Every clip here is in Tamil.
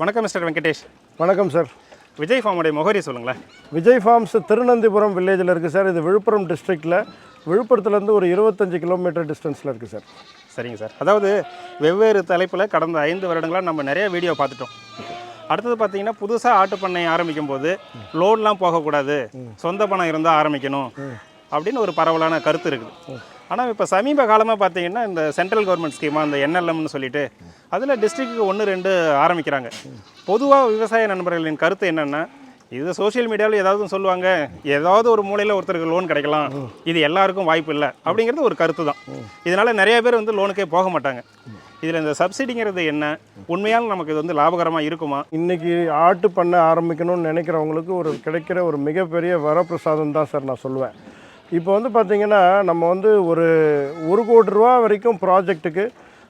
வணக்கம் மிஸ்டர் வெங்கடேஷ். வணக்கம் சார். விஜய் ஃபார்முடைய முகவரி சொல்லுங்களேன். விஜய் ஃபார்ம்ஸ் திருநந்திபுரம் வில்லேஜில் இருக்குது சார். இது விழுப்புரம் டிஸ்ட்ரிக்டில் விழுப்புரத்துலேருந்து ஒரு இருபத்தஞ்சு கிலோமீட்டர் டிஸ்டன்ஸில் இருக்குது சார். சரிங்க சார். அதாவது வெவ்வேறு தலைப்பில் கடந்த ஐந்து வருடங்களாக நம்ம நிறைய வீடியோ பார்த்துட்டோம். அடுத்தது பார்த்தீங்கன்னா புதுசாக ஆட்டு பண்ணை ஆரம்பிக்கும் போது லோன்லாம் போகக்கூடாது சொந்த பணம் இருந்தால் ஆரம்பிக்கணும். அப்படின்னு ஒரு பரவலான கருத்து இருக்குது. ஆனால் இப்போ சமீப காலமாக பார்த்தீங்கன்னா இந்த சென்ட்ரல் கவர்மெண்ட் ஸ்கீமாக இந்த என்எல்எம்னு சொல்லிட்டு அதில் டிஸ்ட்ரிக்ட்டுக்கு ஒன்று ரெண்டு ஆரம்பிக்கிறாங்க. பொதுவாக விவசாய நண்பர்களின் கருத்து என்னென்னா இது சோஷியல் மீடியாவில் ஏதாவது சொல்லுவாங்க ஏதாவது ஒரு மூலையில் ஒருத்தருக்கு லோன் கிடைக்கலாம் இது எல்லாருக்கும் வாய்ப்பு இல்லை அப்படிங்கிறது ஒரு கருத்து தான். இதனால் நிறைய பேர் வந்து லோனுக்கே போக மாட்டாங்க. இதில் இந்த சப்சிடிங்கிறது என்ன? உண்மையால் நமக்கு இது வந்து லாபகரமாக இருக்குமா? இன்றைக்கி ஆட்டு பண்ண ஆரம்பிக்கணும்னு நினைக்கிறவங்களுக்கு ஒரு கிடைக்கிற ஒரு மிகப்பெரிய வரப்பிரசாதம் தான் சார் நான் சொல்லுவேன். இப்போ வந்து பார்த்திங்கன்னா நம்ம வந்து ஒரு ஒரு கோடி ரூபா வரைக்கும் ப்ராஜெக்ட்டுக்கு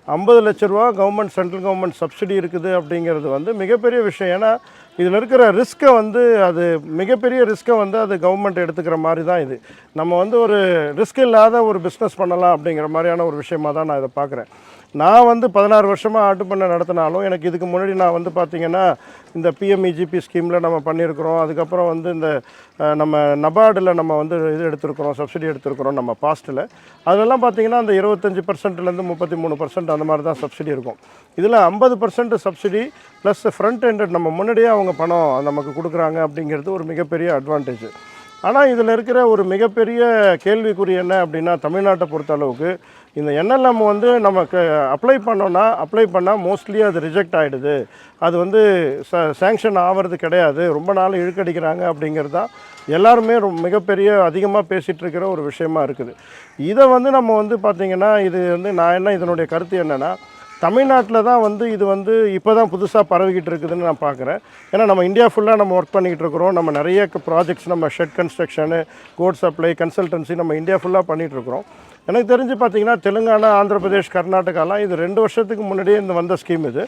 ஐம்பது லட்ச ரூபா கவர்மெண்ட் சென்ட்ரல் கவர்மெண்ட் சப்சிடி இருக்குது அப்படிங்கிறது வந்து மிகப்பெரிய விஷயம். ஏன்னா இதில் இருக்கிற ரிஸ்க்கை வந்து அது மிகப்பெரிய ரிஸ்க்கை வந்து அது கவர்மெண்ட் எடுத்துக்கிற மாதிரி தான் இது. நம்ம வந்து ஒரு ரிஸ்க் இல்லாத ஒரு பிஸ்னஸ் பண்ணலாம் அப்படிங்கிற மாதிரியான ஒரு விஷயமா தான் நான் இதை பார்க்குறேன். நான் வந்து பதினாறு வருஷமாக ஆட்டு பண்ணை நடத்தினாலும் எனக்கு இதுக்கு முன்னாடி நான் வந்து பார்த்திங்கன்னா இந்த பிஎம்இஜிபி ஸ்கீமில் நம்ம பண்ணியிருக்கிறோம். அதுக்கப்புறம் வந்து இந்த நம்ம நபார்டில் நம்ம வந்து இது எடுத்திருக்கிறோம் சப்சிடி எடுத்திருக்கிறோம் நம்ம பாஸ்ட்டில் அதெல்லாம் பார்த்திங்கன்னா அந்த இருபத்தஞ்சி பர்சன்ட்லேருந்து முப்பத்தி மூணு பர்சன்ட் அந்த மாதிரி தான் சப்சிடி இருக்கும். இதில் ஐம்பது percent subsidy plus front ended நம்ம முன்னாடியே அவங்க பணம் நமக்கு கொடுக்குறாங்க அப்படிங்கிறது ஒரு மிகப்பெரிய அட்வான்டேஜ் ஆனால் இதில் இருக்கிற ஒரு மிகப்பெரிய கேள்விக்குறி என்ன அப்படின்னா தமிழ்நாட்டை பொறுத்த அளவுக்கு இந்த என்எல்எம் வந்து நமக்கு அப்ளை பண்ணோன்னா அப்ளை பண்ணால் மோஸ்ட்லி அது ரிஜெக்ட் ஆகிடுது அது வந்து ச சேங்ஷன் ஆகிறது கிடையாது. ரொம்ப நாள் இழுக்கடிக்கிறாங்க அப்படிங்கிறது தான் எல்லாருமே ரொம்ப மிகப்பெரிய அதிகமாக பேசிகிட்டு இருக்கிற ஒரு விஷயமா இருக்குது. இதை வந்து நம்ம வந்து பார்த்திங்கன்னா இது வந்து நான் என்ன இதனுடைய கருத்து என்னென்னா தமிழ்நாட்டில் தான் வந்து இது வந்து இப்போ தான் புதுசாக பரவிக்கிட்டு இருக்குதுன்னு நான் பார்க்குறேன் ஏன்னா நம்ம இந்தியா ஃபுல்லாக நம்ம ஒர்க் பண்ணிக்கிட்டு இருக்கிறோம். நம்ம நிறைய ப்ராஜெக்ட்ஸ் நம்ம shed construction goat supply consultancy நம்ம இந்தியா ஃபுல்லாக பண்ணிகிட்டு இருக்கிறோம். எனக்கு தெரிஞ்சு பார்த்தீங்கன்னா தெலுங்கானா ஆந்திர பிரதேஷ் கர்நாடகாலாம் இது ரெண்டு வருஷத்துக்கு முன்னாடியே இந்த வந்த ஸ்கீம் இது.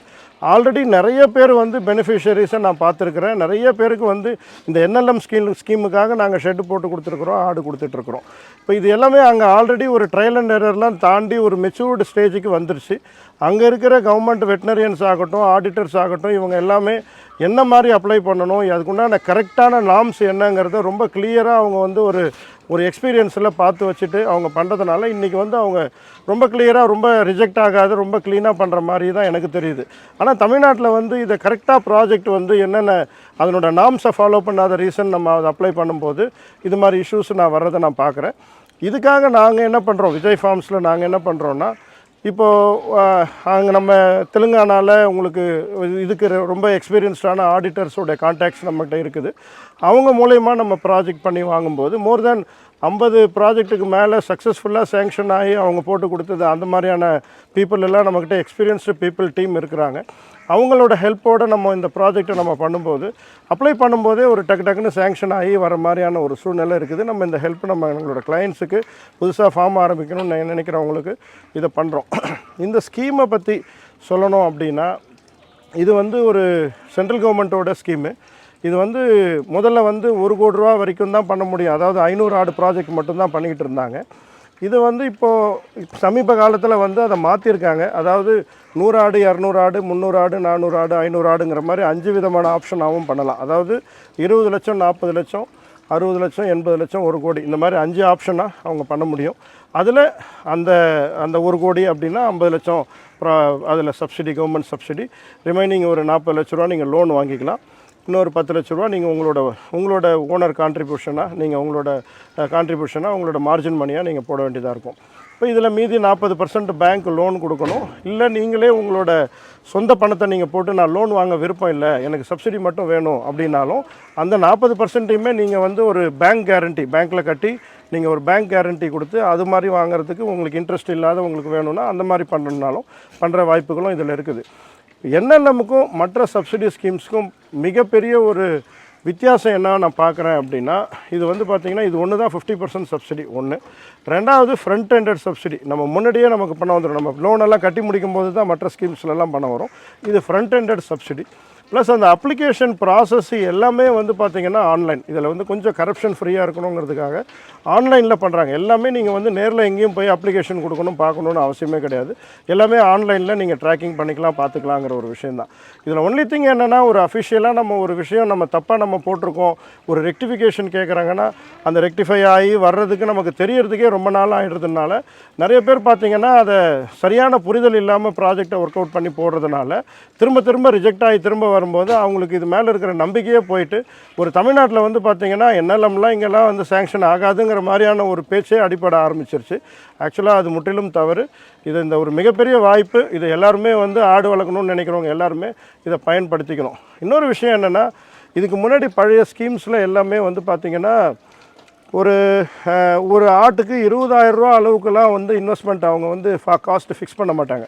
ஆல்ரெடி நிறைய பேர் வந்து பெனிஃபிஷரிஸை நான் பார்த்துருக்குறேன். நிறைய பேருக்கு வந்து இந்த என்எல்எம் ஸ்கீம் ஸ்கீமுக்காக நாங்கள் ஷெட்டு போட்டு கொடுத்துருக்குறோம் ஆடு கொடுத்துட்ருக்குறோம். இப்போ இது எல்லாமே அங்கே ஆல்ரெடி ஒரு ட்ரையல் அண்ட் எரர்லாம் தாண்டி ஒரு மெச்சூர்டு ஸ்டேஜுக்கு வந்துருச்சு. அங்கே இருக்கிற கவர்மெண்ட் வெட்டினரியன்ஸ் ஆகட்டும் ஆடிட்டர்ஸ் ஆகட்டும் இவங்க எல்லாமே என்ன மாதிரி அப்ளை பண்ணணும்? அதுக்குண்டான கரெக்டான நாம்ஸ் என்னங்கிறத ரொம்ப கிளியராக அவங்க வந்து ஒரு ஒரு எக்ஸ்பீரியன்ஸில் பார்த்து வச்சுட்டு அவங்க பண்ணுறதுனால இன்றைக்கி வந்து அவங்க ரொம்ப கிளியராக ரொம்ப ரிஜெக்ட் ஆகாது ரொம்ப க்ளீனாக பண்ணுற மாதிரி தான் எனக்கு தெரியுது. ஆனால் தமிழ்நாட்டில் வந்து இதை கரெக்டாக ப்ராஜெக்ட் வந்து என்னென்ன அதனோட நாம்ஸை ஃபாலோ பண்ணாத ரீசன் நம்ம அதை அப்ளை பண்ணும்போது இது மாதிரி இஷ்யூஸ் நான் வர்றதை நான் பார்க்குறேன். இதுக்காக நாங்கள் என்ன பண்ணுறோம் விஜய் ஃபார்ம்ஸில் நாங்கள் என்ன பண்ணுறோன்னா இப்போது அங்கே நம்ம தெலுங்கானாவில் உங்களுக்கு இதுக்கு ரொம்ப எக்ஸ்பீரியன்ஸ்டான ஆடிட்டர்ஸோட கான்டாக்ட்ஸ் நம்மகிட்ட இருக்குது. அவங்க மூலயமா நம்ம ப்ராஜெக்ட் பண்ணி வாங்கும்போது மோர் தென் ஐம்பது ப்ராஜெக்ட்டுக்கு மேலே சக்ஸஸ்ஃபுல்லாக சேங்ஷன் ஆகி அவங்க போட்டு கொடுத்தது அந்த மாதிரியான பீப்புள் எல்லாம் நம்மக்கிட்ட எக்ஸ்பீரியன்ஸ்டு பீப்புள் டீம் இருக்கிறாங்க. அவங்களோட ஹெல்ப்போடு நம்ம இந்த ப்ராஜெக்டை நம்ம பண்ணும்போது அப்ளை பண்ணும்போதே ஒரு டக்கு டக்குன்னு சேங்ஷன் ஆகி வர மாதிரியான ஒரு சூழ்நிலை இருக்குது. நம்ம இந்த ஹெல்ப் நம்ம எங்களோட கிளைண்ட்ஸுக்கு புதுசாக ஃபார்ம் ஆரம்பிக்கணும்னு நான் நினைக்கிறவங்களுக்கு இதை பண்ணுறோம் இந்த ஸ்கீமை பற்றி சொல்லணும் அப்படின்னா இது வந்து ஒரு சென்ட்ரல் கவர்மெண்ட்டோட ஸ்கீமு இது வந்து முதல்ல வந்து ஒரு கோடி ரூபா வரைக்கும் தான் பண்ண முடியும். அதாவது ஐநூறு ஆடு ப்ராஜெக்ட் மட்டும்தான் பண்ணிக்கிட்டு இருந்தாங்க. இது வந்து இப்போது சமீப காலத்தில் வந்து அதை மாற்றிருக்காங்க அதாவது நூறு ஆடு இரநூறு ஆடு முந்நூறு ஆடு நானூறு ஆடு ஐநூறு ஆடுங்கிற மாதிரி அஞ்சு விதமான ஆப்ஷனாகவும் பண்ணலாம். அதாவது இருபது லட்சம் நாற்பது லட்சம் அறுபது லட்சம் எண்பது லட்சம் ஒரு கோடி இந்த மாதிரி அஞ்சு ஆப்ஷனாக அவங்க பண்ண முடியும். அதில் அந்த அந்த ஒரு கோடி அப்படின்னா ஐம்பது லட்சம் அதில் சப்சிடி கவர்மெண்ட் சப்சிடி. ரிமைனிங் ஒரு நாற்பது லட்ச ரூபா நீங்கள் லோன் வாங்கிக்கலாம். இன்னொரு பத்து லட்ச ரூபா நீங்கள் உங்களோட உங்களோட ஓனர் கான்ட்ரிபியூஷனாக நீங்கள் உங்களோட கான்ட்ரிபியூஷனாக உங்களோட மார்ஜின் மணியாக நீங்கள் போட வேண்டியதாக இருக்கும். இப்போ இதில் மீதி நாற்பது பர்சன்ட் பேங்க் லோன் கொடுக்கணும். இல்லை நீங்களே உங்களோட சொந்த பணத்தை நீங்கள் போட்டு நான் லோன் வாங்க விருப்பம் இல்லை எனக்கு சப்சிடி மட்டும் வேணும் அப்படின்னாலும் அந்த நாற்பது பர்சன்ட்டையுமே நீங்கள் வந்து ஒரு பேங்க் கேரண்டி பேங்க்கில் கட்டி நீங்கள் ஒரு பேங்க் கேரண்டி கொடுத்து அது மாதிரி வாங்குறதுக்கு உங்களுக்கு இன்ட்ரெஸ்ட் இல்லாத உங்களுக்கு வேணும்னா அந்த மாதிரி பண்ணணுன்னாலும் பண்ணுற வாய்ப்புகளும் இதில் இருக்குது. என்எல்எம்முக்கும் மற்ற சப்சிடி ஸ்கீம்ஸுக்கும் மிகப்பெரிய ஒரு வித்தியாசம் என்ன நான் பார்க்குறேன் அப்படின்னா இது வந்து பார்த்திங்கன்னா இது ஒன்று தான் ஃபிஃப்டி பர்சன்ட் சப்சிடி ஒன்று ரெண்டாவது ஃப்ரண்ட் எண்டட் சப்சிடி நம்ம முன்னாடியே நமக்கு பண்ண வந்துடும் நம்ம லோனெல்லாம் கட்டி முடிக்கும் போது தான் மற்ற ஸ்கீம்ஸ்லலாம் பண்ண வரும். இது ஃப்ரண்ட் எண்டட் சப்சிடி ப்ளஸ் அந்த அப்ளிகேஷன் ப்ராசஸ் எல்லாமே வந்து பார்த்திங்கன்னா ஆன்லைன் இதில் வந்து கொஞ்சம் கரப்ஷன் ஃப்ரீயாக இருக்கணுங்கிறதுக்காக ஆன்லைனில் பண்ணுறாங்க எல்லாமே நீங்கள் வந்து நேரில் எங்கேயும் போய் அப்ளிகேஷன் கொடுக்கணும் பார்க்கணுன்னு அவசியமே கிடையாது. எல்லாமே ஆன்லைனில் நீங்கள் ட்ராக்கிங் பண்ணிக்கலாம் பார்த்துக்கலாங்கிற ஒரு விஷயந்தான் இதில் ஒன்லி திங் என்னென்னா ஒரு அஃபிஷியலாக நம்ம ஒரு விஷயம் நம்ம தப்பாக நம்ம போட்டிருக்கோம் ஒரு ரெக்டிஃபிகேஷன் கேட்குறாங்கன்னா அந்த ரெக்டிஃபை ஆகி வர்றதுக்கு நமக்கு தெரியறதுக்கே ரொம்ப நாள் ஆகிடுறதுனால நிறைய பேர் பார்த்தீங்கன்னா அதை சரியான புரிதல் இல்லாமல் ப்ராஜெக்டை ஒர்க் அவுட் பண்ணி போடுறதுனால திரும்ப திரும்ப ரிஜெக்ட் ஆகி திரும்ப வரும்போது அவங்களுக்கு இது மேலே இருக்கிற நம்பிக்கையே போயிட்டு ஒரு தமிழ்நாட்டில் வந்து பார்த்திங்கன்னா என்எல்எம்லாம் இங்கெல்லாம் வந்து சேங்ஷன் ஆகாதுங்கிற மாதிரியான ஒரு பேச்சே அடிப்பட ஆரம்பிச்சிருச்சு. ஆக்சுவலாக அது முற்றிலும் தவறு. இது இந்த ஒரு மிகப்பெரிய வாய்ப்பு. இது எல்லாருமே வந்து ஆடு வளர்க்கணும்னு நினைக்கிறவங்க எல்லாருமே இதை பயன்படுத்திக்கணும். இன்னொரு விஷயம் என்னென்னா இதுக்கு முன்னாடி பழைய ஸ்கீம்ஸில் எல்லாமே வந்து பார்த்திங்கன்னா ஒரு ஒரு ஆட்டுக்கு இருபதாயிரம் ரூபா அளவுக்குலாம் வந்து இன்வெஸ்ட்மெண்ட் அவங்க வந்து காஸ்ட்டு ஃபிக்ஸ் பண்ண மாட்டாங்க.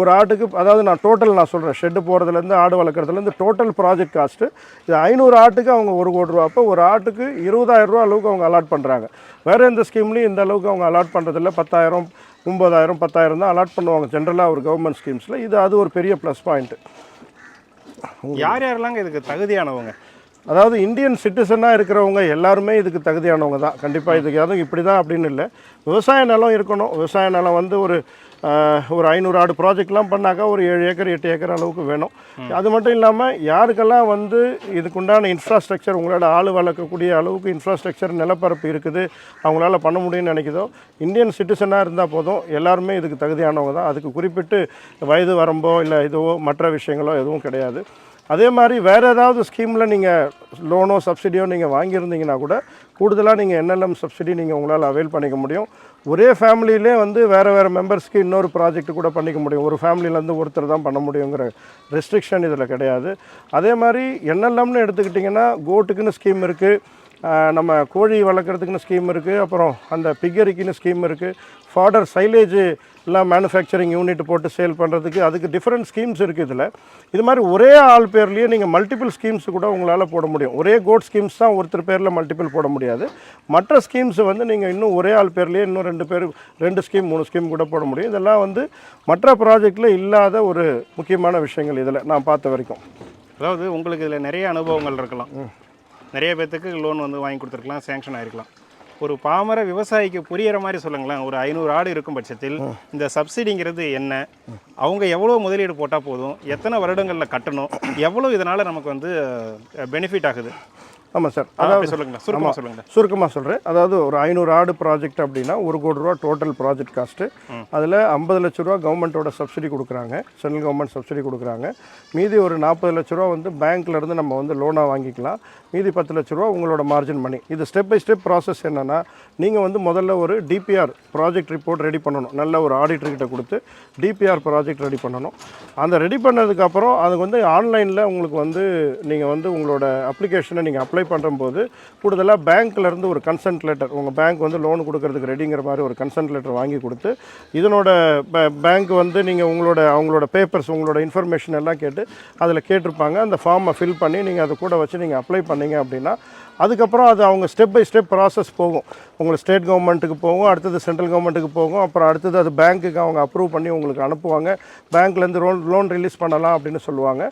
ஒரு ஆட்டுக்கு அதாவது நான் டோட்டல் நான் சொல்கிறேன் ஷெட்டு போகிறதுலேருந்து ஆடு வளர்க்குறதுலேருந்து டோட்டல் ப்ராஜெக்ட் காஸ்ட்டு இது ஐநூறு ஆட்டுக்கு அவங்க ஒரு கோடி ரூபா. அப்போ ஒரு ஆட்டுக்கு இருபதாயிரம் ரூபா அளவுக்கு அவங்க அலாட் பண்ணுறாங்க வேறு எந்த ஸ்கீம்லையும் இந்த அளவுக்கு அவங்க அலாட் பண்ணுறதில்ல பத்தாயிரம் ஒம்பதாயிரம் பத்தாயிரம் தான் அலாட் பண்ணுவாங்க. ஜென்ரலாக ஒரு கவர்மெண்ட் ஸ்கீம்ஸில் இது அது ஒரு பெரிய ப்ளஸ் பாயிண்ட்டு யார் யாரெல்லாங்க இதுக்கு தகுதியானவங்க? அதாவது இந்தியன் சிட்டிசனாக இருக்கிறவங்க எல்லாருமே இதுக்கு தகுதியானவங்க தான். கண்டிப்பாக இதுக்கு அதுவும் இப்படி தான் அப்படின்னு இல்லை. விவசாய நிலம் இருக்கணும். விவசாய நிலம் வந்து ஒரு ஒரு ஐநூறு ஆடு ப்ராஜெக்ட்லாம் பண்ணாக்கா ஒரு ஏழு ஏக்கர் எட்டு ஏக்கர் அளவுக்கு வேணும். அது மட்டும் இல்லாமல் யாருக்கெல்லாம் வந்து இதுக்குண்டான இன்ஃப்ராஸ்ட்ரக்சர் உங்களோட ஆள் வளர்க்கக்கூடிய அளவுக்கு இன்ஃப்ராஸ்ட்ரக்சர் நிலப்பரப்பு இருக்குது அவங்களால பண்ண முடியும்னு நினைக்குதோ இந்தியன் சிட்டிசனாக இருந்தால் போதும் எல்லாருமே இதுக்கு தகுதியானவங்க தான். அதுக்கு குறிப்பிட்டு வயது வரம்போ இல்லை இதுவோ மற்ற விஷயங்களோ எதுவும் கிடையாது. அதே மாதிரி வேறு ஏதாவது ஸ்கீமில் நீங்கள் லோனோ சப்சிடியோ நீங்கள் வாங்கியிருந்தீங்கன்னா கூட கூடுதலாக நீங்கள் என்எல்எம் சப்சிடி நீங்கள் உங்களால் அவைல் பண்ணிக்க முடியும். ஒரே ஃபேமிலியிலே வந்து வேறு வேறு மெம்பர்ஸ்க்கு இன்னொரு ப்ராஜெக்ட் கூட பண்ணிக்க முடியும். ஒரு ஃபேமிலியிலேருந்து ஒருத்தர் தான் பண்ண முடியுங்கிற ரெஸ்ட்ரிக்ஷன் இதில் கிடையாது. அதே மாதிரி என்னெல்லாம்னு எடுத்துக்கிட்டிங்கன்னா கோட்டுக்குன்னு ஸ்கீம் இருக்குது நம்ம கோழி வளர்க்குறதுக்குன்னு ஸ்கீம் இருக்குது அப்புறம் அந்த பிகரிக்குன்னு ஸ்கீம் இருக்குது ஃபாடர் சைலேஜ் எல்லாம் மேனுஃபேக்சரிங் யூனிட் போட்டு சேல் பண்ணுறதுக்கு அதுக்கு டிஃப்ரெண்ட் ஸ்கீம்ஸ் இருக்குது இதில். இது மாதிரி ஒரே ஆள் பேர்லேயே நீங்கள் மல்டிபிள் ஸ்கீம்ஸ் கூட உங்களால் போட முடியும். ஒரே கோட் ஸ்கீம்ஸ் தான் ஒருத்தர் பேரில் மல்டிபிள் போட முடியாது. மற்ற ஸ்கீம்ஸ் வந்து நீங்கள் இன்னும் ஒரே ஆள் பேர்லேயே இன்னும் ரெண்டு பேர் ரெண்டு ஸ்கீம் மூணு ஸ்கீம் கூட போட முடியும். இதெல்லாம் வந்து மற்ற ப்ராஜெக்டில் இல்லாத ஒரு முக்கியமான விஷயங்கள் இதில் நான் பார்த்த வரைக்கும். அதாவது உங்களுக்கு இதில் நிறைய அனுபவங்கள் இருக்கலாம். நிறைய பேர்த்துக்கு லோன் வந்து வாங்கி கொடுத்துருக்கலாம் சேங்ஷன் ஆயிருக்கலாம். ஒரு பாமர விவசாயிக்கு புரியிற மாதிரி சொல்லுங்களேன். ஒரு ஐநூறு ஆடு இருக்கும் பட்சத்தில் இந்த சப்சிடிங்கிறது என்ன? அவங்க எவ்வளோ முதலீடு போட்டால் போதும்? எத்தனை வருடங்களில் கட்டணும்? எவ்வளோ இதனால் நமக்கு வந்து பெனிஃபிட் ஆகுது? ஆமாம் சார். அதாவது சொல்லுங்களேன் சுருக்கமாக சொல்லுங்களேன் சுருக்கமாக சொல்கிறேன் அதாவது ஒரு ஐநூறு ஆடு ப்ராஜெக்ட் அப்படின்னா ஒரு கோடி ரூபா டோட்டல் ப்ராஜெக்ட் காஸ்ட்டு அதில் ஐம்பது லட்ச ரூபா கவர்மெண்ட்டோட சப்சிடி கொடுக்குறாங்க. சென்ட்ரல் கவர்மெண்ட் சப்சிடி கொடுக்குறாங்க. மீதி ஒரு நாற்பது லட்ச ரூபா வந்து பேங்க்ல இருந்து நம்ம வந்து லோனாக வாங்கிக்கலாம். மீதி பத்து லட்ச ரூபா உங்களோட மார்ஜின் மணி இது ஸ்டெப் பை ஸ்டெப் ப்ராசஸ் என்னென்னா நீங்கள் வந்து முதல்ல ஒரு டிபிஆர் ப்ராஜெக்ட் ரிப்போர்ட் ரெடி பண்ணணும். நல்ல ஒரு ஆடிட்டர்கிட்ட கொடுத்து டிபிஆர் ப்ராஜெக்ட் ரெடி பண்ணணும். அந்த ரெடி பண்ணதுக்கப்புறம் அது வந்து ஆன்லைனில் உங்களுக்கு வந்து நீங்கள் வந்து உங்களோட அப்ளிகேஷனை நீங்கள் அப்ளை பண்ணும்போது கூடுதலாக பேங்க்ல இருந்து ஒரு கன்சென்ட் லெட்டர் உங்கள் பேங்க் வந்து லோன் கொடுக்கறதுக்கு ரெடிங்கிற மாதிரி ஒரு கன்சென்ட் லெட்டர் வாங்கி கொடுத்து இதனோட பேங்க் வந்து நீங்கள் உங்களோட அவங்களோட பேப்பர்ஸ் உங்களோட இன்ஃபர்மேஷன் எல்லாம் கேட்டு அதில் கேட்டிருப்பாங்க. அந்த ஃபார்மை ஃபில் பண்ணி நீங்கள் அதை கூட வச்சு நீங்கள் அப்ளை பண்ணீங்க அப்படின்னா அதுக்கப்புறம் அது அவங்க ஸ்டெப் பை ஸ்டெப் ப்ராசஸ் போகும். உங்களுக்கு ஸ்டேட் கவர்மெண்ட்டுக்கு போகும் அடுத்தது சென்ட்ரல் கவர்மெண்ட்டுக்கு போகும் அப்புறம் அடுத்தது அது பேங்க்குக்கு அவங்க அப்ரூவ் பண்ணி உங்களுக்கு அனுப்புவாங்க. பேங்க்லேருந்து லோன் லோன் ரிலீஸ் பண்ணலாம் அப்படின்னு சொல்லுவாங்க.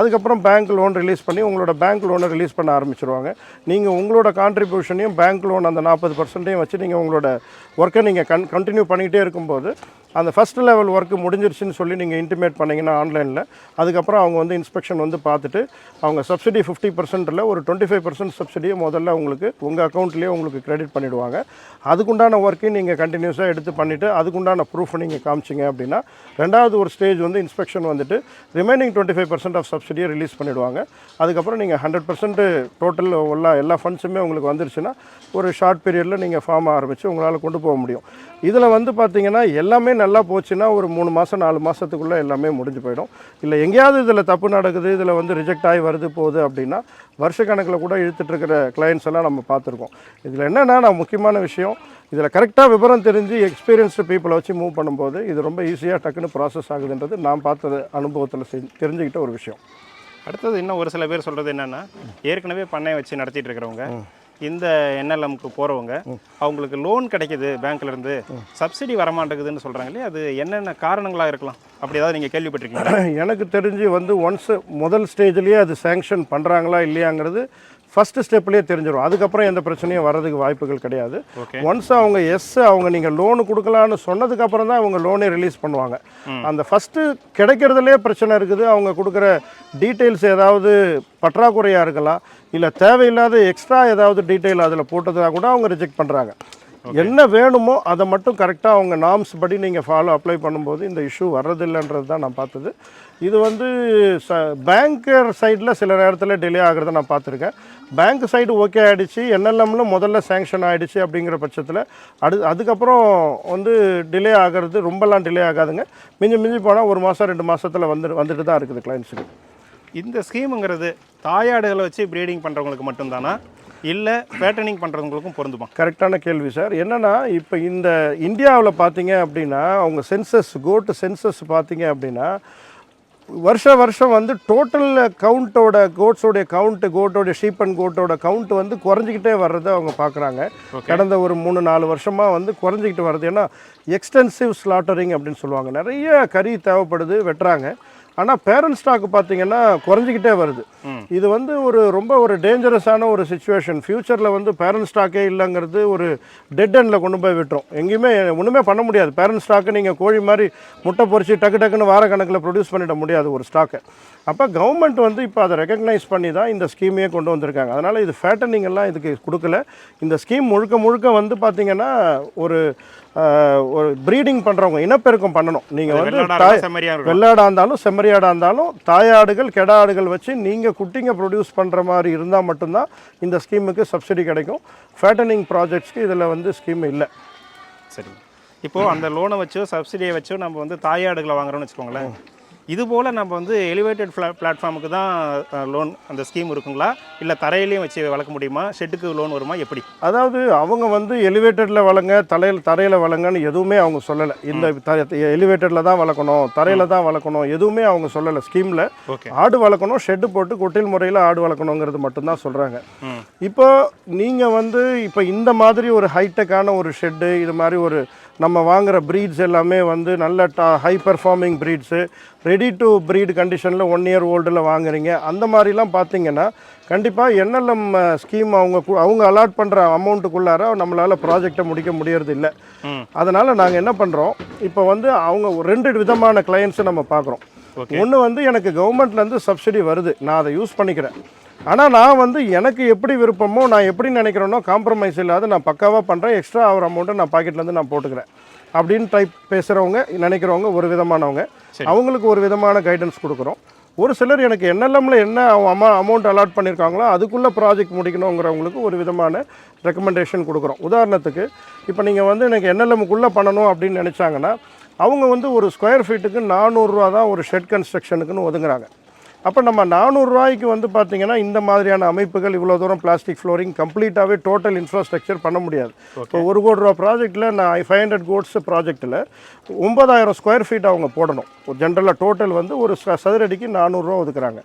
அதுக்கப்புறம் பேங்க் லோன் ரிலீஸ் பண்ணி உங்களோட பேங்க் லோனை ரிலீஸ் பண்ண ஆரம்பிச்சிருவாங்க. நீங்கள் உங்களோட கான்ட்ரிபியூஷனையும் பேங்க் லோன் அந்த நாற்பது பர்சன்ட்டையும் வச்சு நீங்கள் உங்களோட ஒர்க்கை நீங்கள் கன் கண்டினியூ பண்ணிக்கிட்டே இருக்கும்போது அந்த ஃபஸ்ட் லெவல் ஒர்க்கு முடிஞ்சிருச்சுன்னு சொல்லி நீங்கள் இன்டிமேட் பண்ணிங்கன்னா ஆன்லைனில் அதுக்கப்புறம் அவங்க வந்து இன்ஸ்பெக்ஷன் வந்து பார்த்துட்டு அவங்க சப்சிடி ஃபிஃப்டி பர்சன்ட்டில் ஒரு டுவெண்ட்டி ஃபைவ் பர்சன்ட் சப்சிடியை முதல்ல உங்களுக்கு உங்கள் அக்கௌண்ட்லேயே உங்களுக்கு கிரெடிட் பண்ணிவிடுவாங்க அதுக்குண்டான ஒர்க்கையும் நீங்கள் கண்டினியூஸாக எடுத்து பண்ணிவிட்டு அதுக்குண்டான ப்ரூஃப் நீங்கள் காமிச்சிங்க அப்படின்னா ரெண்டாவது ஒரு ஸ்டேஜ் வந்து இன்ஸ்பெக்ஷன் வந்துட்டு remaining twenty five percent of சப்சிடியை release பண்ணிவிடுவாங்க அதுக்கப்புறம் நீங்கள் ஹண்ட்ரட் பர்சன்ட் டோட்டல் எல்லா எல்லா ஃபண்ட்ஸுமே உங்களுக்கு வந்துருச்சுன்னா ஒரு ஷார்ட் பீரியடில் நீங்கள் ஃபார்ம் ஆரம்பித்து உங்களால் கொண்டு போக முடியும். இதில் வந்து பார்த்தீங்கன்னா எல்லாமே நல்லா போச்சுன்னா ஒரு மூணு மாதம் நாலு மாதத்துக்குள்ளே எல்லாமே முடிஞ்சு போயிடும். இல்லை எங்கேயாவது இதில் தப்பு நடக்குது இதில் வந்து ரிஜெக்ட் ஆகி வருது போகுது அப்படின்னா வருஷக்கணக்கில் கூட இழுத்துட்டு இருக்கிற கிளைண்ட்ஸ் எல்லாம் நம்ம பார்த்துருக்கோம். இதில் என்னென்னா நான் முக்கியமான விஷயம் இதில் கரெக்டாக விவரம் தெரிஞ்சு எக்ஸ்பீரியன்ஸ்டு பீப்புளை வச்சு மூவ் பண்ணும்போது இது ரொம்ப ஈஸியாக டக்குன்னு ப்ராசஸ் ஆகுதுன்றது நான் பார்த்தது அனுபவத்தில் செஞ்சு தெரிஞ்சுக்கிட்ட ஒரு விஷயம். அடுத்தது இன்னும் ஒரு சில பேர் சொல்கிறது என்னென்னா ஏற்கனவே பண்ணை வச்சு நடத்திட்டு இருக்கிறவங்க இந்த என்எல்எம்க்கு போகிறவங்க அவங்களுக்கு லோன் கிடைக்குது பேங்க்ல இருந்து சப்சிடி வரமாட்டேங்குதுன்னு சொல்கிறாங்க இல்லையா? அது என்னென்ன காரணங்களாக இருக்கலாம்? அப்படி ஏதாவது நீங்கள் கேள்விப்பட்டிருக்கீங்களா? எனக்கு தெரிஞ்சு வந்து ஒன்ஸ் முதல் ஸ்டேஜ்லேயே அது சேங்ஷன் பண்ணுறாங்களா இல்லையாங்கிறது ஃபஸ்ட்டு ஸ்டெப்லேயே தெரிஞ்சிடும் அதுக்கப்புறம் எந்த பிரச்சனையும் வர்றதுக்கு வாய்ப்புகள் கிடையாது. ஒன்ஸ் அவங்க எஸ் அவங்க நீங்கள் லோனு கொடுக்கலான்னு சொன்னதுக்கப்புறம் தான் அவங்க லோனே ரிலீஸ் பண்ணுவாங்க. அந்த ஃபஸ்ட்டு கிடைக்கிறதுலே பிரச்சனை இருக்குது. அவங்க கொடுக்குற டீட்டெயில்ஸ் ஏதாவது பற்றாக்குறையாக இருக்கலாம். இல்லை தேவையில்லாத எக்ஸ்ட்ரா ஏதாவது டீட்டெயில் அதில் போட்டதாக கூட அவங்க ரிஜெக்ட் பண்ணுறாங்க என்ன வேணுமோ அதை மட்டும் கரெக்டாக அவங்க நார்ம்ஸ் படி நீங்கள் ஃபாலோ அப்ளை பண்ணும்போது இந்த இஷ்யூ வர்றதில்லைன்றது தான் நான் பார்த்தது. இது வந்து ச பேங்கர் சைடில் சில நேரத்தில் டிலே ஆகிறத நான் பார்த்துருக்கேன். பேங்க் சைடு ஓகே ஆகிடுச்சு என்எல்எம்ல முதல்ல சேங்ஷன் ஆகிடுச்சு அப்படிங்கிற பட்சத்தில் அடு அதுக்கப்புறம் வந்து டிலே ஆகிறது ரொம்பலாம் டிலே ஆகாதுங்க. மிஞ்சி மிஞ்சி போனால் ஒரு மாதம் ரெண்டு மாதத்தில் வந்து வந்துட்டு தான் இருக்குது கிளைண்ட்ஸுக்கு இந்த ஸ்கீமுங்கிறது தாயாடுகளை வச்சு ப்ரீடிங் பண்ணுறவங்களுக்கு மட்டும்தானா? இல்லை பேட்டர்னிங் பண்ணுறவங்களுக்கும் பொருந்துமா? கரெக்டான கேள்வி சார் என்னன்னா இப்போ இந்த இந்தியாவில் பார்த்தீங்க அப்படின்னா அவங்க சென்சஸ் கோட்டு சென்சஸ் பார்த்தீங்க அப்படின்னா வருஷ வருஷம் வந்து டோட்டல் கவுண்ட்டோட கோட்ஸோடைய கவுண்ட் கோட்டோட ஷீப் அண்ட் கோட்டோட கவுண்ட் வந்து குறைஞ்சிக்கிட்டே வர்றதை அவங்க பார்க்குறாங்க. கடந்த ஒரு மூணு நாலு வருஷமாக வந்து குறைஞ்சிக்கிட்டு வருது. ஏன்னா எக்ஸ்டென்சிவ் ஸ்லாட்டரிங் அப்படின்னு சொல்லுவாங்க. நிறைய கறி தேவைப்படுது வெட்டுறாங்க. ஆனால் பேரண்ட் ஸ்டாக் பார்த்தீங்கன்னா குறைஞ்சிக்கிட்டே வருது. இது வந்து ஒரு ரொம்ப ஒரு டேஞ்சரஸான ஒரு சுச்சுவேஷன் ஃப்யூச்சரில் வந்து பேரண்ட் ஸ்டாக்கே இல்லைங்கிறது ஒரு டெட் எண்டில் கொண்டு போய் விட்டுரும். எங்கேயுமே ஒன்றுமே பண்ண முடியாது. பேரண்ட் ஸ்டாக்கு நீங்கள் கோழி மாதிரி முட்டை பொரிச்சு டக்கு டக்குன்னு வார கணக்கில் ப்ரொடியூஸ் பண்ணிட முடியாது ஒரு ஸ்டாக்கை அப்போ கவர்மெண்ட் வந்து இப்போ அதை ரெக்கக்னைஸ் பண்ணி தான் இந்த ஸ்கீமையே கொண்டு வந்திருக்காங்க. அதனால் இது ஃபேட்டனிங் எல்லாம் இதுக்கு கொடுக்கல. இந்த ஸ்கீம் முழுக்க முழுக்க வந்து பார்த்தீங்கன்னா ஒரு ஒரு ப்ரீடிங் பண்ணுறவங்க இனப்பெருக்கம் பண்ணணும். நீங்கள் வந்து தாய் செம்மறியா இருக்கும். வெள்ளாடா இருந்தாலும் செம்மறியாடா இருந்தாலும் தாயாடுகள் கெடா ஆடுகள் வச்சு நீங்கள் குட்டிங்க ப்ரொடியூஸ் பண்ணுற மாதிரி இருந்தால் மட்டும்தான் இந்த ஸ்கீமுக்கு சப்சிடி கிடைக்கும். ஃபேட்டனிங் ப்ராஜெக்ட்ஸ்க்கு இதில் வந்து ஸ்கீம் இல்லை. சரி இப்போ அந்த லோனை வச்சோ சப்சிடியை வச்சோ நம்ம வந்து தாயாடுகளை வாங்குறோம்னு வச்சுக்கோங்களேன். இது போல் நம்ம வந்து எலிவேட்டட் ஃப்ளா பிளாட்ஃபார்முக்கு தான் லோன் அந்த ஸ்கீம் இருக்குங்களா? இல்லை தரையிலையும் வச்சு வளர்க்க முடியுமா? ஷெட்டுக்கு லோன் வருமா? எப்படி? அதாவது அவங்க வந்து எலிவேட்டடில் வளங்க தலையில் தரையில் வளங்கன்னு எதுவுமே அவங்க சொல்லலை. இந்த எலிவேட்டடில் தான் வளர்க்கணும் தரையில் தான் வளர்க்கணும் எதுவுமே அவங்க சொல்லலை. ஸ்கீமில் ஆடு வளர்க்கணும் ஷெட்டு போட்டு கொட்டில் முறையில் ஆடு வளர்க்கணுங்கிறது மட்டும்தான் சொல்கிறாங்க இப்போ நீங்கள் வந்து இப்போ இந்த மாதிரி ஒரு ஹைடெக்கான ஒரு ஷெட்டு இது மாதிரி ஒரு நம்ம வாங்குற ப்ரீட்ஸ் எல்லாமே வந்து நல்ல டா high performing breeds ready to breed கண்டிஷனில் ஒன் இயர் ஓல்டில் வாங்குறீங்க. அந்த மாதிரிலாம் பார்த்தீங்கன்னா கண்டிப்பாக என்எல்எம் ஸ்கீம் அவங்க அவங்க அலாட் பண்ணுற அமௌண்ட்டுக்குள்ளார நம்மளால் ப்ராஜெக்டை முடிக்க முடியறது இல்லை அதனால் நாங்கள் என்ன பண்ணுறோம் இப்போ வந்து அவங்க ரெண்டு விதமான கிளையண்ட்ஸை நம்ம பார்க்குறோம் ஒன்று வந்து எனக்கு கவர்மெண்ட்லேருந்து சப்சிடி வருது. நான் அதை யூஸ் பண்ணிக்கிறேன். ஆனால் நான் வந்து எனக்கு எப்படி விருப்பமோ நான் எப்படி நினைக்கிறேனோ காம்ப்ரமைஸ் இல்லாத நான் பக்காவாக பண்ணுறேன் எக்ஸ்ட்ரா ஆகிற அமௌண்ட்டை நான் பாக்கெட்லேருந்து நான் போட்டுக்கிறேன். அப்படின்னு டைப் பேசுகிறவங்க நினைக்கிறவங்க ஒரு விதமானவங்க. அவங்களுக்கு ஒரு விதமான கைடன்ஸ் கொடுக்குறோம். ஒரு சிலர் எனக்கு என்எல்எம்ல என்ன அமா அமௌண்ட் அலாட் பண்ணியிருக்காங்களோ அதுக்குள்ளே ப்ராஜெக்ட் முடிக்கணுங்கிறவங்களுக்கு ஒரு விதமான ரெக்கமெண்டேஷன் கொடுக்குறோம். உதாரணத்துக்கு இப்போ நீங்கள் வந்து எனக்கு என்எல்எம்க்குள்ளே பண்ணணும் அப்படின்னு நினச்சாங்கன்னா அவங்க வந்து ஒரு ஸ்கொயர் ஃபீட்டுக்கு நானூறுரூவா தான் ஒரு ஷெட் கன்ஸ்ட்ரக்ஷனுக்குன்னு ஒதுங்குறாங்க. அப்போ நம்ம நானூறுரூவாய்க்கு வந்து பார்த்தீங்கன்னா இந்த மாதிரியான அமைப்புகள் இவ்வளோ தூரம் பிளாஸ்டிக் ஃப்ளோரிங் கம்ப்ளீட்டாகவே டோட்டல் இன்ஃப்ராஸ்ட்ரக்சர் பண்ண முடியாது. இப்போ ஒரு கோடி ரூபா ப்ராஜெக்ட்டில் நான் ஃபைவ் ஹண்ட்ரட் கோட்ஸ் ப்ராஜெக்ட்டில் ஒன்பதாயிரம் ஸ்கொயர் ஃபீட் அவங்க போடணும். ஜென்ரலாக டோட்டல் வந்து ஒரு சதுரடிக்கு நானூறுரூவா ஒதுக்குறாங்க.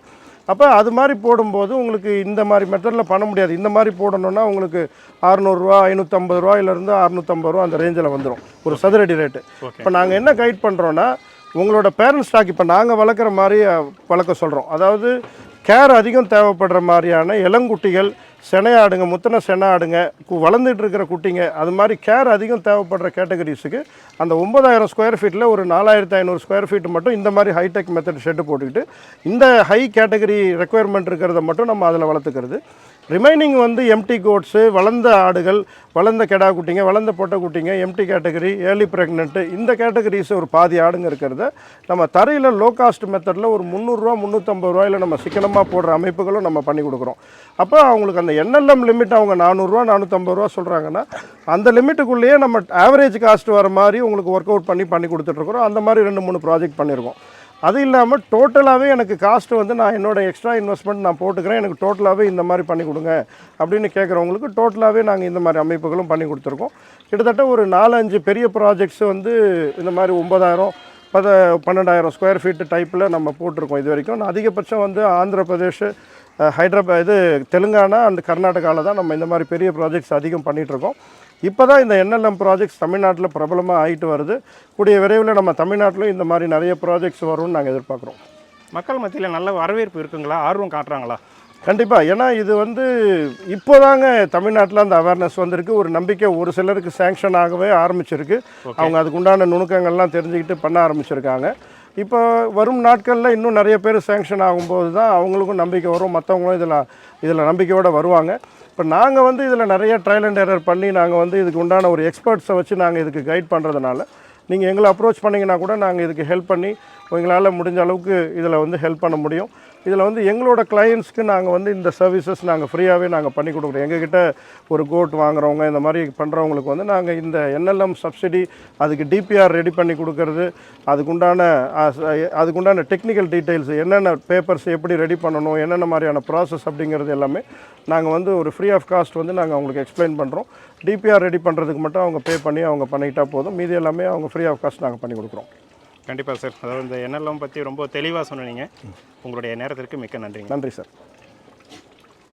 அப்போ அது மாதிரி போடும்போது உங்களுக்கு இந்த மாதிரி மெத்தடில் பண்ண முடியாது. இந்த மாதிரி போடணும்னா உங்களுக்கு அறநூறுரூவா ஐநூற்றம்பது ரூபாயிலேருந்து அறுநூற்றம்பது ரூபா அந்த ரேஞ்சில் வந்துடும் ஒரு சதுரடி ரேட்டு இப்போ நாங்கள் என்ன கைட் பண்ணுறோன்னா உங்களோட பேரண்ட் ஸ்டாக் இப்போ நாங்கள் வளர்க்குற மாதிரி வளர்க்க சொல்கிறோம் அதாவது கேர் அதிகம் தேவைப்படுற மாதிரியான இளங்குட்டிகள் செனையாடுங்க முத்தின செனை ஆடுங்க வளர்ந்துட்டு இருக்கிற குட்டிங்க அது மாதிரி கேர் அதிகம் தேவைப்படுற கேட்டகரிஸுக்கு அந்த ஒம்பதாயிரம் ஸ்கொயர் ஃபீட்டில் ஒரு நாலாயிரத்து ஐநூறு ஸ்கொயர் ஃபீட் மட்டும் இந்த மாதிரி ஹைடெக் மெத்தட் ஷெட்டு போட்டுக்கிட்டு இந்த ஹை கேட்டகரி ரெக்குயர்மெண்ட் இருக்கிறத மட்டும் நம்ம அதில் வளர்த்துக்கிறது. ரிமைனிங் வந்து எம்டி கோட்ஸு வளர்ந்த ஆடுகள் வளர்ந்த கெடா குட்டிங்க வளர்ந்த பொட்டை குட்டிங்க எம்டி கேட்டகரி ஏர்லி ப்ரெக்னென்ட்டு இந்த கேட்டகரிஸ் ஒரு பாதி ஆடுங்க இருக்கிறத நம்ம தரையில் லோ காஸ்ட் மெத்தடில் ஒரு முந்நூறுரூவா முந்நூற்றம்பது ரூபாயில் நம்ம சிக்கனமாக போடுற அமைப்புகளும் நம்ம பண்ணி கொடுக்குறோம். அப்போ அவங்களுக்கு அந்த என்எல்எம் லிமிட் அவங்க நானூறுரூவா நானூற்றம்பது ரூபா சொல்கிறாங்கன்னா அந்த லிமிட்டுக்குள்ளேயே நம்ம ஆவரேஜ் காஸ்ட் வர மாதிரி உங்களுக்கு ஒர்க் அவுட் பண்ணி பண்ணி கொடுத்துட்ருக்குறோம் அந்த மாதிரி ரெண்டு மூணு ப்ராஜெக்ட் பண்ணியிருக்கோம் அது இல்லாமல் டோட்டலாகவே எனக்கு காஸ்ட்டு வந்து நான் என்னோடய எக்ஸ்ட்ரா இன்வெஸ்ட்மெண்ட் நான் போட்டுக்கிறேன். எனக்கு டோட்டலாகவே இந்த மாதிரி பண்ணி கொடுங்க அப்படின்னு கேட்குறவங்களுக்கு டோட்டலாகவே நாங்கள் இந்த மாதிரி அமைப்புகளும் பண்ணி கொடுத்துருக்கோம். கிட்டத்தட்ட ஒரு நாலஞ்சு பெரிய ப்ராஜெக்ட்ஸ் வந்து இந்த மாதிரி ஒன்பதாயிரம் பத பன்னெண்டாயிரம் ஸ்கொயர் ஃபீட்டு டைப்பில் நம்ம போட்டிருக்கோம் இது வரைக்கும். நான் அதிகபட்சம் வந்து ஆந்திர பிரதேஷ் ஹைதராபாத் இது தெலுங்கானா அண்ட் கர்நாடகாவில் தான் நம்ம இந்த மாதிரி பெரிய ப்ராஜெக்ட்ஸ் அதிகம் பண்ணிகிட்ருக்கோம் இப்போ தான் இந்த என்எல்எம் ப்ராஜெக்ட்ஸ் தமிழ்நாட்டில் பிரபலமாக ஆகிட்டு வருது. கூடிய விரைவில் நம்ம தமிழ்நாட்டிலும் இந்த மாதிரி நிறைய ப்ராஜெக்ட்ஸ் வரும்னு நாங்கள் எதிர்பார்க்குறோம். மக்கள் மத்தியில் நல்ல வரவேற்பு இருக்குங்களா? ஆர்வம் காட்டுறாங்களா? கண்டிப்பாக ஏன்னா இது வந்து இப்போதாங்க தமிழ்நாட்டில் அந்த அவேர்னஸ் வந்திருக்கு. ஒரு நம்பிக்கை ஒரு சிலருக்கு சேங்ஷன் ஆகவே ஆரம்பிச்சிருக்கு. அவங்க அதுக்கு உண்டான நுணுக்கங்கள்லாம் தெரிஞ்சுக்கிட்டு பண்ண ஆரம்பிச்சிருக்காங்க. இப்போ வரும் நாட்களில் இன்னும் நிறைய பேர் சேங்ஷன் ஆகும்போது தான் அவங்களுக்கும் நம்பிக்கை வரும். மற்றவங்களும் இதில் இதில் நம்பிக்கையோடு வருவாங்க. இப்போ நாங்கள் வந்து இதில் நிறைய ட்ரையல் அண்ட் எரர் பண்ணி நாங்கள் வந்து இதுக்கு உண்டான ஒரு எக்ஸ்பர்ட்ஸை வச்சு நாங்கள் இதுக்கு கைட் பண்ணுறதுனால நீங்கள் எங்களை அப்ரோச் பண்ணிங்கன்னா கூட நாங்கள் இதுக்கு ஹெல்ப் பண்ணி எங்களால் முடிஞ்ச அளவுக்கு இதில் வந்து ஹெல்ப் பண்ண முடியும். இதில் வந்து எங்களோட கிளையண்ட்ஸ்க்கு நாங்கள் வந்து இந்த சர்வீசஸ் நாங்கள் ஃப்ரீயாகவே நாங்கள் பண்ணி கொடுக்குறோம். எங்ககிட்ட ஒரு கோட் வாங்குறவங்க இந்த மாதிரி பண்ணுறவங்களுக்கு வந்து நாங்கள் இந்த என்எல்எம் சப்சிடி அதுக்கு டிபிஆர் ரெடி பண்ணி கொடுக்கறது அதுக்குண்டான அதுக்குண்டான டெக்னிக்கல் டீட்டெயில்ஸ் என்னென்ன பேப்பர்ஸ் எப்படி ரெடி பண்ணணும் என்னென்ன மாதிரியான ப்ராசஸ் அப்படிங்கிறது எல்லாமே நாங்கள் வந்து ஒரு ஃப்ரீ ஆஃப் காஸ்ட் வந்து நாங்கள் அவங்களுக்கு எக்ஸ்பிளைன் பண்ணுறோம் டிபிஆர் ரெடி பண்ணுறதுக்கு மட்டும் அவங்க பே பண்ணி அவங்க பண்ணிக்கிட்டால் போதும். மீதி எல்லாமே அவங்க ஃப்ரீ ஆஃப் காஸ்ட் நாங்கள் பண்ணி கொடுக்குறோம். கண்டிப்பாக சார். அதாவது இந்த என்எல்எம் பற்றி ரொம்ப தெளிவாக சொன்னீங்க. உங்களுடைய நேரத்திற்கு மிக்க நன்றிங்க. நன்றி சார்.